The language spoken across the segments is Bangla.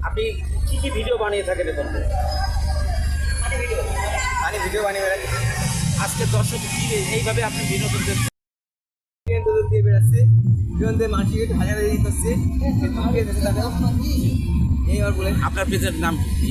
আপনি কি কি ভিডিও বানিয়ে থাকেন এখন? আমি ভিডিও বানিয়ে বেড়াচ্ছি। আজকে দর্শক কি এইভাবে আপনি বিনোদন দিয়ে বেড়াচ্ছে। দিয়ে মাটি হাজার দিন করছে ফেসবুকে দেখে তাকে এই আবার বলে আপনার পেজের নাম কি?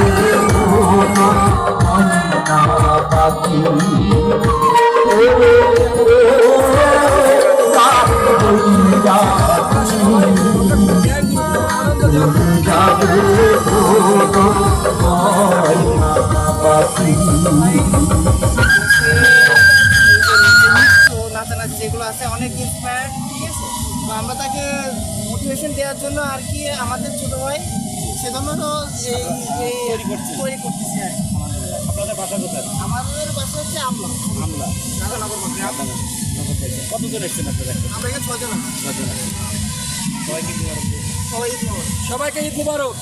পাখি নাচানাচি যেগুলো আছে অনেক ইন্সপায়ার ঠিক তো আমরা তাকে মোটিভেশন দেওয়ার জন্য আর কি আমাদের ছোট ভাই সেজন্য তো এই। তৈরি করতেছি আর কি। বাসা কোথায়? আমাদের বাসা হচ্ছে আমলা। আমলা। কতজন এসছেন আপনারা আমরা এখানে ছজন ছজন সবাইকে। সবাইকে ঈদ মুবারক।